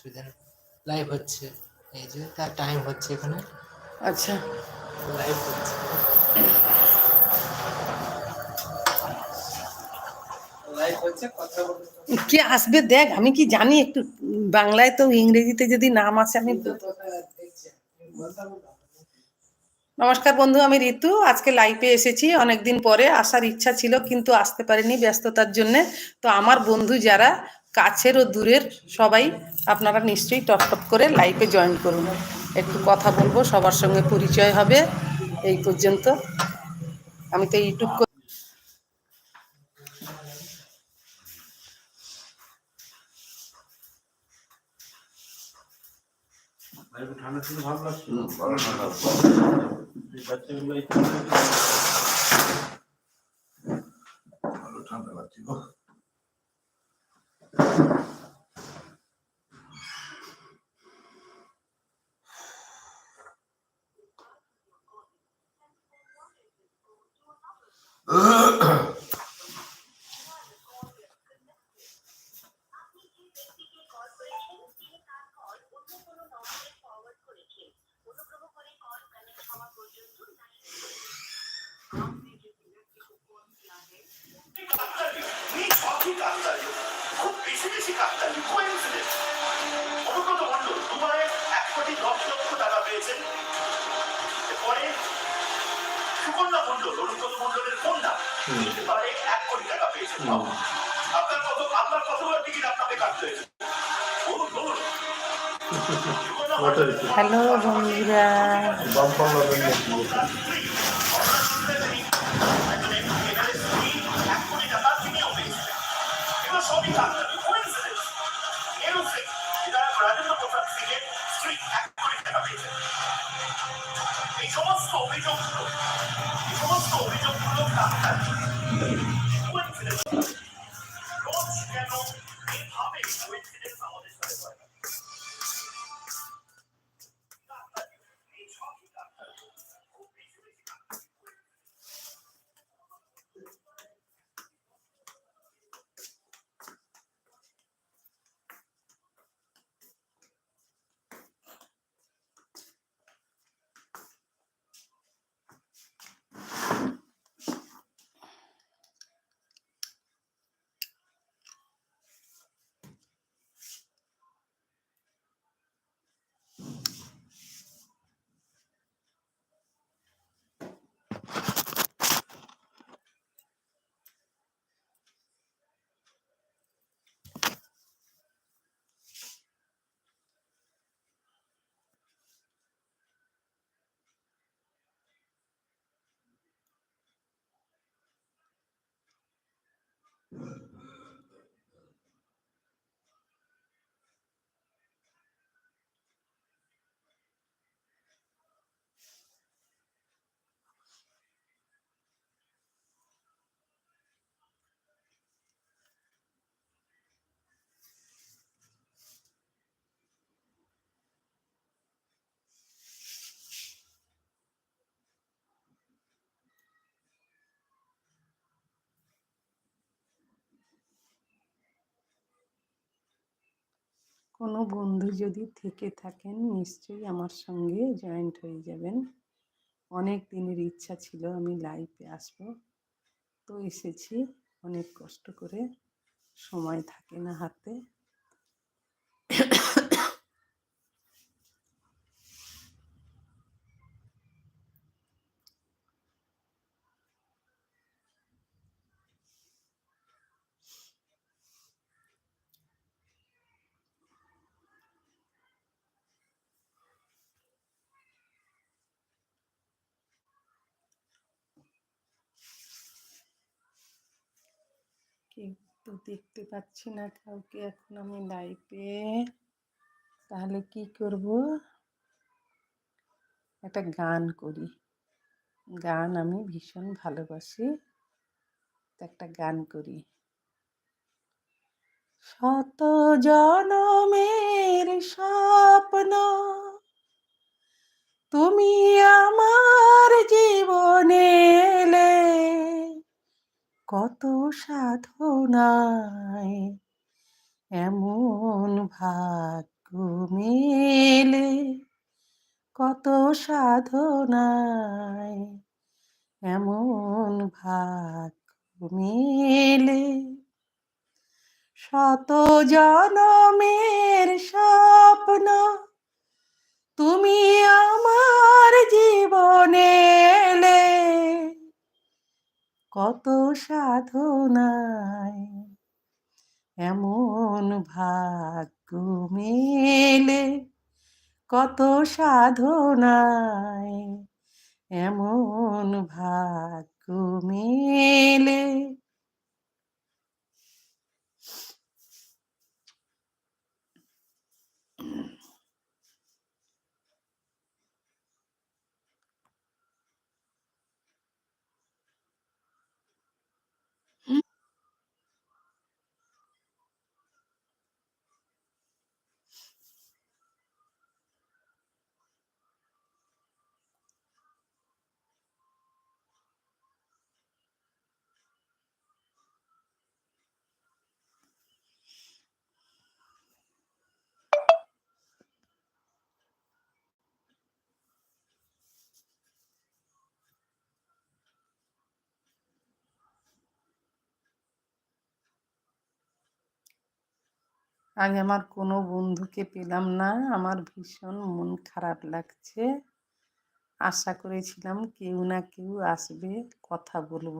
অসুবিধা নেই। লাইভ হচ্ছে। এই যে তার টাইম হচ্ছে এখানে। আচ্ছা। লাইভ হচ্ছে। কে আসবে দেখ আমি কি জানি একটু বাংলায় তো ইংরেজিতে যদি নাম আসে আমি নমস্কার বন্ধু আমি ঋতু। আজকে লাইভে এসেছি। অনেকদিন পরে আসার ইচ্ছা ছিল কিন্তু আসতে পারিনি ব্যস্ততার জন্য। তো আমার বন্ধু যারা কাছের ও দূরের সবাই আপনারা নিশ্চয়ই টপটপ করে লাইভে জয়েন করুন। একটু কথা বলব, সবার সঙ্গে পরিচয় হবে। এই পর্যন্ত। আমি তো ইউটিউব ঠান্ডা লাগছে ঠান্ডা লাগছে খুব বেশি বেশি কাকতালি কোইন্সিডেন্স অনুব্রত মণ্ডল দুবারে এক কোটি দশ লক্ষ টাকা পেয়েছেন এরপরে সুকন্যা মণ্ডল অনুব্রত মণ্ডলের কন্যা এবারে এক কোটি টাকা পেয়েছেন আপনার কত আপনার কতবার টিকিট আপনাকে কাটতে হয়েছে হ্যালো বন্ধুরা এই সমস্ত অভিযোগগুলো এই সমস্ত অভিযোগগুলো কাকতালি কোইন্সিডেন্স রোজ কেন এভাবে কোইন্সিডেন্স আমাদের সাথে হয় কাকতালি এই সবই কাকতালি খুব বেশি বেশি কাকতালি কোনো বন্ধু যদি থেকে থাকেন, নিশ্চয়ই আমার সঙ্গে জয়েন্ট হয়ে যাবেন। অনেক দিনের ইচ্ছা ছিল আমি লাইভে আসব। তো এসেছি। অনেক কষ্ট করে সময় থাকে না হাতে কেউ তো দেখতে পাচ্ছি না কাউকে, এখন আমি লাইভে তাহলে কি করব? একটা গান করি। গান আমি ভীষণ ভালোবাসি। একটা গান করি। শত জনমের স্বপ্ন, তুমি আমার জীবনে এলে। কত সাধনায় এমন ভাগ্য মেলে, কত সাধনায় এমন ভাগ্য মেলে। শত জনমের স্বপ্ন তুমি আমার কত সাধনায়। এমন ভাগ্য মেলে কত সাধনায়। এমন ভাগ্য মেলে আজ আমার কোনো বন্ধুকে পেলাম না। আমার ভীষণ মন খারাপ লাগছে। আশা করেছিলাম কেউ না কেউ আসবে, কথা বলব।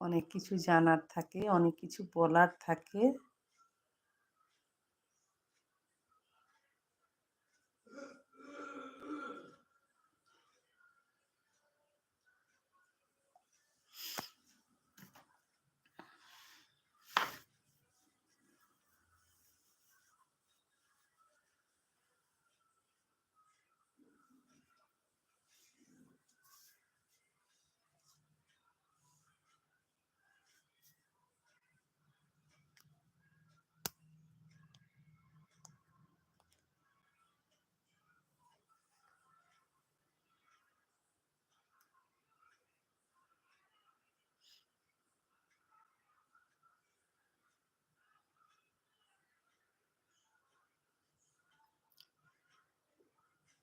অনেক কিছু জানার থাকে, অনেক কিছু বলার থাকে।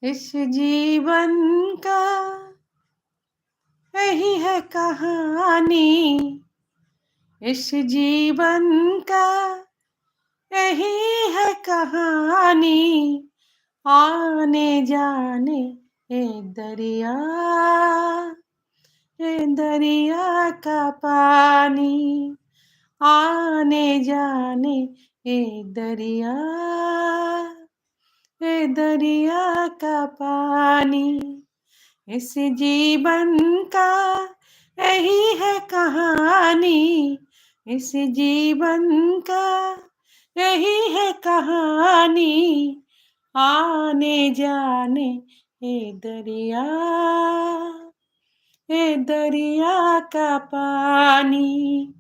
इस जीवन का यही है कहानी। इस जीवन का यही है कहानी। आने जाने ए दरिया ए दरिया का पानी। आने जाने ए दरिया। ए दरिया का पानी। इस जीवन का यही है कहानी। इस जीवन का यही है कहानी। आने जाने ए दरिया ए दरिया का पानी।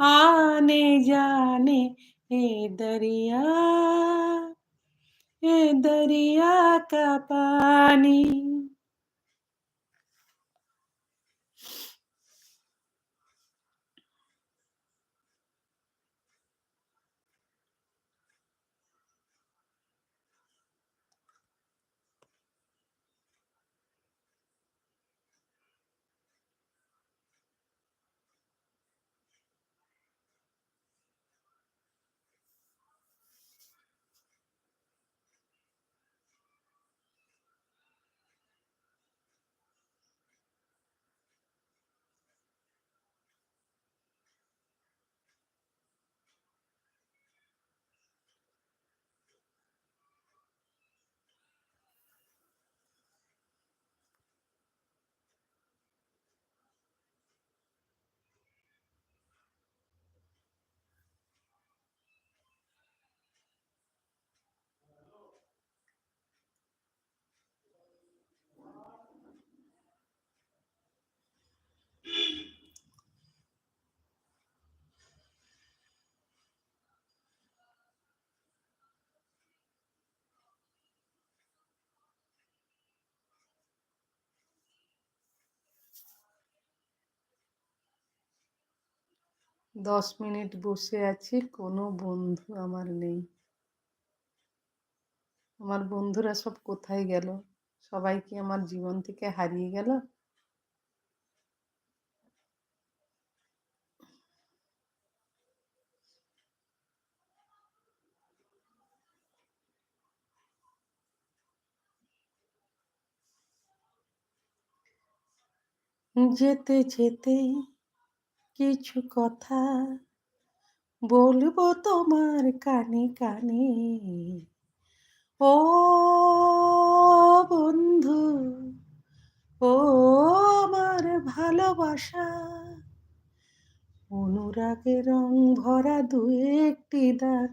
आने जाने ए दरिया। दरिया का पानी। দশ মিনিট বসে আছি, কোনো বন্ধু আমার নেই। আমার বন্ধুরা সব কোথায় গেল? সবাই কি আমার জীবন থেকে হারিয়ে গেল? যেতে যেতে কিছু কথা বলব তোমার কানে কানে। ও বন্ধু, ও আমার ভালোবাসা। অনুরাগের রং ভরা দু একটি দাগ,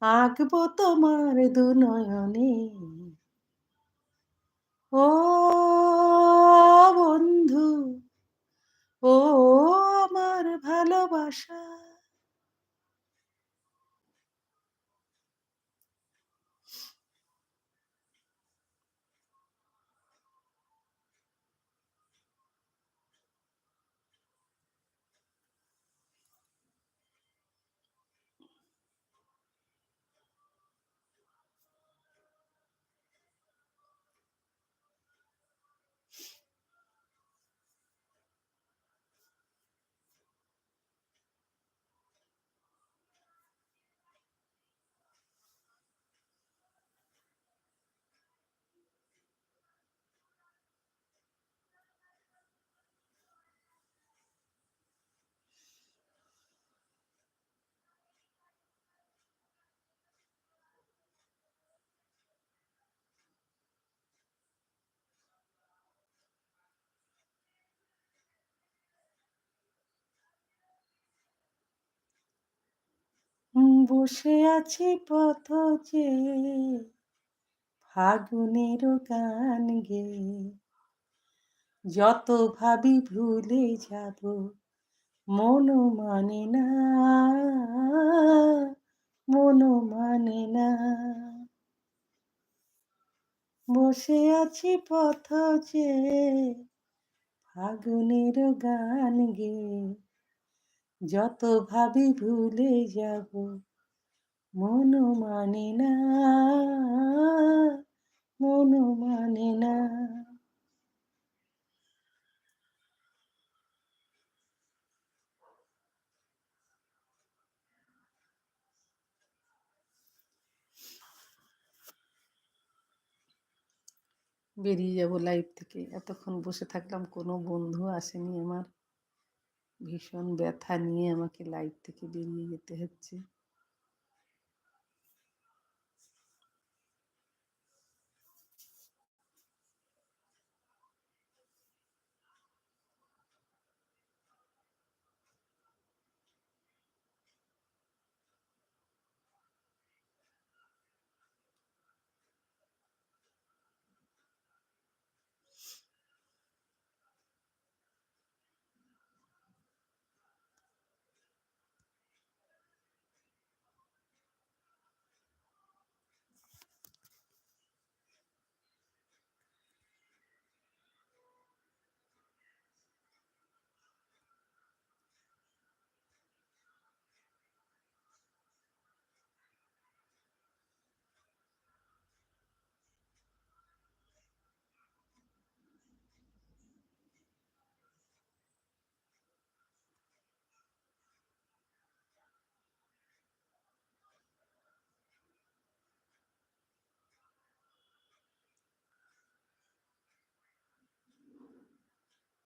আঁকবো তোমার দু নয়নে। ও বন্ধু, ও ভালোবাসা। বসে আছি পথ যে ফাগুনের গান গে। যত ভাবি ভুলে যাব, মন মানে না, মন মানে না। বসে আছি পথ যে ফাগুনের গান গে। যত ভাবি ভুলে যাব মন মানে না মন মানে না বেরিয়ে যাব লাইফ থেকে। এতক্ষণ বসে থাকলাম, কোনো বন্ধু আসেনি আমার। ভীষণ ব্যথা নিয়ে আমাকে লাইফ থেকে বেরিয়ে যেতে হচ্ছে।